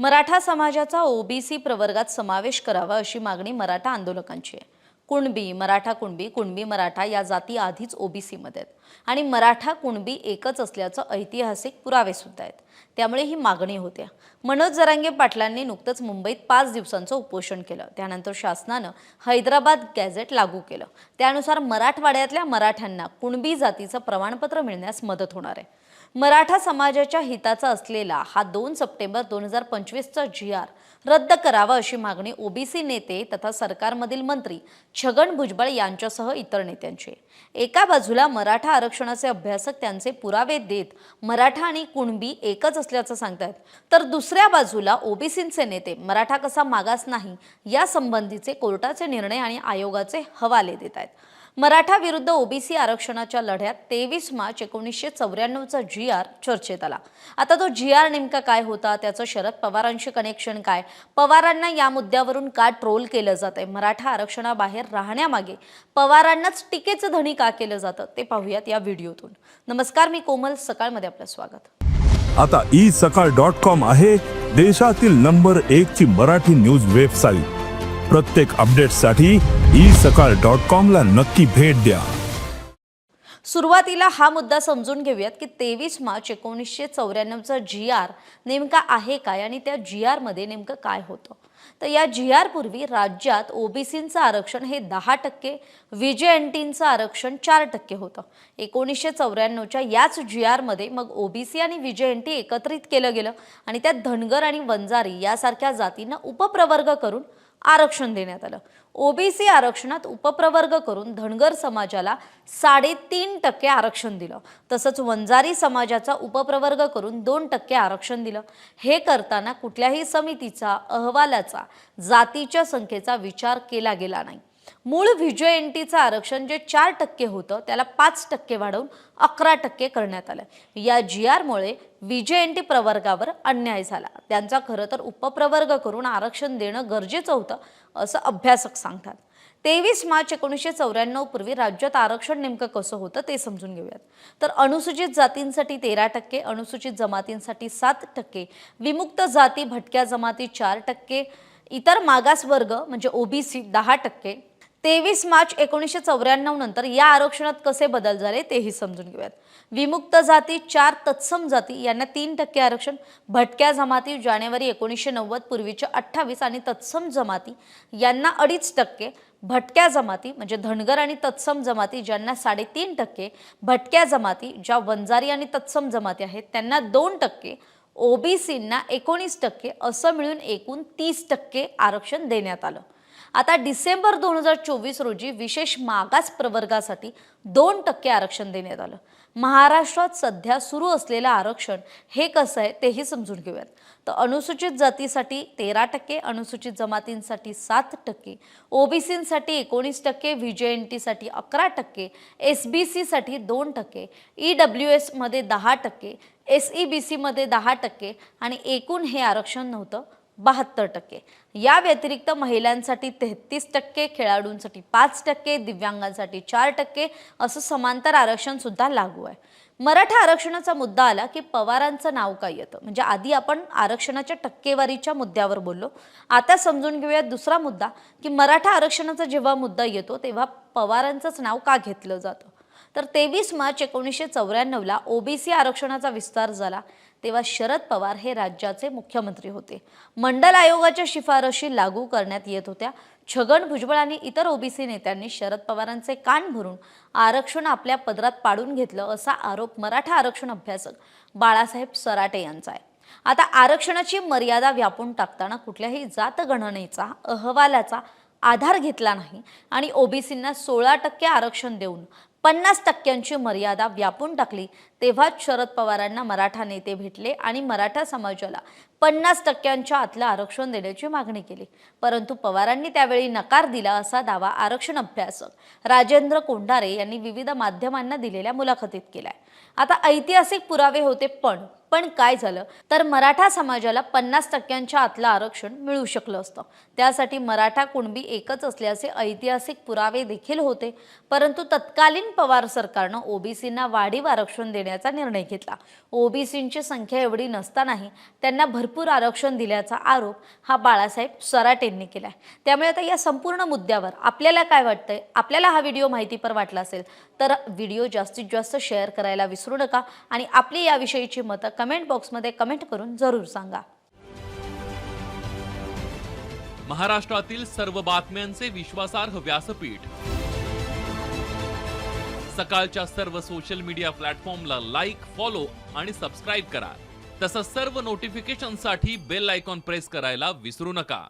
मराठा समाजाचा ओबीसी प्रवर्गात समावेश करावा अशी मागणी मराठा आंदोलकांची आहे. कुणबी मराठा कुणबी कुणबी मराठा या जाती आधीच ओबीसीमध्ये आहेत. आणि मराठा कुणबी एकच असल्याचं ऐतिहासिक पुरावे सुद्धा आहेत. त्यामुळे ही मागणी होत्या मनोज जरांगे पाटलांनी नुकतंच मुंबईत पाच दिवसांचं उपोषण केलं. त्यानंतर शासनानं हैदराबाद गॅझेट लागू केलं. त्यानुसार मराठवाड्यातल्या मराठ्यांना कुणबी जातीचं प्रमाणपत्र मिळण्यास मदत होणार आहे. मराठा समाजाच्या हिताचा असलेला हा दोन सप्टेंबर दोन हजार पंचवीसचा जी आर रद्द करावा अशी मागणी ओबीसी नेते तथा सरकारमधील मंत्री छगन भुजबळ यांच्यासह इतर नेत्यांची. एका बाजूला मराठा आरक्षणाचे अभ्यासक त्यांचे पुरावे देत मराठा आणि कुणबी एकच असल्याचं सांगतायत. तर दुसऱ्या बाजूला ओबीसींचे नेते मराठा कसा मागास नाही या संबंधीचे कोर्टाचे निर्णय आणि आयोगाचे हवाले देत आहेत मराठा विरुद्ध ओबीसी आरक्षणाच्या लढ्यात तेवीस मार्च एकोणीसशे चौऱ्याण्णवचा जी आर चर्चेत आला. आता तो जी आर नेमका काय होता? त्याचं शरद पवारांशी कनेक्शन काय? पवारांना या मुद्द्यावरून का ट्रोल केलं जातंय? मराठा आरक्षणाबाहेर राहण्यामागे पवारांनाच टीकेचं धनी का केलं जातं? ते पाहूयात या व्हिडिओतून. नमस्कार मी कोमल. सकाळमध्ये आपलं स्वागत. आता ई सकाळ डॉट कॉम आहे देशातील नंबर एक ची मराठी न्यूज वेबसाईट. प्रत्येक अपडेटसाठी ई सकाळ डॉट कॉमला नक्की भेट द्या. सुरुवातीला हा मुद्दा समजून घेऊयात की तेवीस मार्च एकोणीसशे चौऱ्याण्णवचा जी आर नेमका आहे काय आणि त्या जी आरमध्ये नेमकं काय होतं? तर या जी आर पूर्वी राज्यात ओबीसींचं आरक्षण हे दहा टक्के व्हीजेएनटींचं आरक्षण चार टक्के होतं. एकोणीसशे चौऱ्याण्णवच्या याच जी आरमध्ये मग ओबीसी आणि व्हीजेएनटी एकत्रित केलं गेलं आणि त्यात धनगर आणि वंजारी यासारख्या जातींना उपप्रवर्ग करून आरक्षण देण्यात आलं. ओबीसी आरक्षणात उपप्रवर्ग करून धनगर समाजाला साडेतीन टक्के आरक्षण दिलं. तसंच वंजारी समाजाचा उपप्रवर्ग करून दोन टक्के आरक्षण दिलं. हे करताना कुठल्याही समितीचा अहवालाचा जातीच्या संख्येचा विचार केला गेला नाही. मूळ व्हिज्युअल एन टीचं आरक्षण जे चार टक्के होतं त्याला पाच टक्के वाढवून अकरा टक्के करण्यात आलं. या जी आरमुळे विजे एन टी प्रवर्गावर अन्याय झाला. त्यांचा खरं तर उपप्रवर्ग करून आरक्षण देणं गरजेचं होतं असं अभ्यासक सांगतात. तेवीस मार्च एकोणीसशे चौऱ्याण्णव पूर्वी राज्यात आरक्षण नेमकं कसं होतं ते समजून घेऊयात. तर अनुसूचित जातींसाठी तेरा टक्के अनुसूचित जमातींसाठी सात टक्के विमुक्त जाती भटक्या जमाती चार टक्के इतर मागास वर्ग म्हणजे ओबीसी दहा टक्के तेवीस मार्च एकोणीसशे चौऱ्याण्णव नंतर या आरक्षणात कसे बदल झाले तेही समजून घेऊयात. विमुक्त जाती चार तत्सम जाती यांना तीन टक्के आरक्षण भटक्या जमाती जानेवारी एकोणीसशे नव्वद पूर्वीच्या अठ्ठावीस आणि तत्सम जमाती यांना अडीच टक्के भटक्या जमाती म्हणजे धनगर आणि तत्सम जमाती ज्यांना साडेतीन टक्के भटक्या जमाती ज्या वंजारी आणि तत्सम जमाती आहेत त्यांना दोन टक्के ओबीसींना एकोणीस टक्के असं मिळून एकूण तीस टक्के आरक्षण देण्यात आलं. आता डिसेंबर दोन हजार चोवीस रोजी विशेष मागास प्रवर्गासाठी दोन टक्के आरक्षण देण्यात आलं. महाराष्ट्रात सध्या सुरू असलेलं आरक्षण हे कसं आहे तेही समजून घेऊयात. तर अनुसूचित जातीसाठी तेरा टक्के अनुसूचित जमातींसाठी सात टक्के ओबीसीसाठी एकोणीस टक्के व्हीजेएनटीसाठी अकरा टक्के एस बी सीसाठी दोन टक्के ई डब्ल्यू एसमध्ये दहा टक्के एस ई बी सीमध्ये दहा टक्के आणि एकूण हे आरक्षण नव्हतं बहात्तर टक्के. या व्यतिरिक्त महिलांसाठी तेहतीस टक्के खेळाडूंसाठी पाच टक्के दिव्यांगांसाठी चार टक्के असं समांतर आरक्षण सुद्धा लागू आहे. मराठा आरक्षणाचा मुद्दा आला की पवारांचं नाव काय येतं? म्हणजे आधी आपण आरक्षणाच्या टक्केवारीच्या मुद्द्यावर बोललो. आता समजून घेऊयात दुसरा मुद्दा की मराठा आरक्षणाचा जेव्हा मुद्दा येतो तेव्हा पवारांचंच नाव का घेतलं जातं? तर तेवीस मार्च एकोणीसशे चौऱ्याण्णवला ओबीसी आरक्षणाचा विस्तार झाला. तेव्हा शरद पवार हे राज्याचे मुख्यमंत्री होते. मंडल आयोगाच्या शिफारशी लागू करण्यात येत होत्या. छगन भुजबळ आणि इतर ओबीसी नेत्यांनी शरद पवारांचे कान भरून आरक्षण आपल्या पदरात पाडून घेतलं असा आरोप मराठा आरक्षण अभ्यासक बाळासाहेब सराटे यांचा आहे. आता आरक्षणाची मर्यादा व्यापून टाकताना कुठल्याही जात गणनेचा अहवालाचा आधार घेतला नाही आणि ओबीसींना सोळा टक्के आरक्षण देऊन पन्नास टक्क्यांची मर्यादा व्यापून टाकली. तेव्हाच शरद पवारांना मराठा नेते भेटले आणि मराठा समाजाला पन्नास टक्क्यांच्या आतलं आरक्षण देण्याची मागणी केली. परंतु पवारांनी त्यावेळी नकार दिला असा दावा आरक्षण अभ्यासक राजेंद्र कोंढारे यांनी विविध माध्यमांना दिलेल्या मुलाखतीत केलाय. आता ऐतिहासिक पुरावे होते पण पण काय झालं? तर मराठा समाजाला पन्नास टक्क्यांच्या आतलं आरक्षण मिळू शकलं असतं. त्यासाठी मराठा कुणबी एकच असल्याचे ऐतिहासिक पुरावे देखील होते. परंतु तत्कालीन पवार सरकारनं ओबीसींना वाढीव आरक्षण देण्याचा निर्णय घेतला. ओबीसींची संख्या एवढी नसतानाही त्यांना भरपूर आरक्षण दिल्याचा आरोप हा बाळासाहेब सराटेंनी केला त्यामुळे आता या संपूर्ण मुद्द्यावर आपल्याला काय वाटतंय? आपल्याला हा व्हिडिओ माहितीपर वाटला असेल तर व्हिडिओ जास्तीत जास्त शेअर करायला विसरू नका आणि आपली याविषयीची मतं कमेंट बॉक्समध्ये कमेंट करून जरूर सांगा. महाराष्ट्रातील सर्व बातम्यांचे विश्वासार्ह व्यासपीठ. सकाळच्या सर्व सोशल मीडिया प्लॅटफॉर्मला लाईक फॉलो आणि सबस्क्राईब करा. तसंच सर्व नोटिफिकेशनसाठी बेल आयकॉन प्रेस करायला विसरू नका.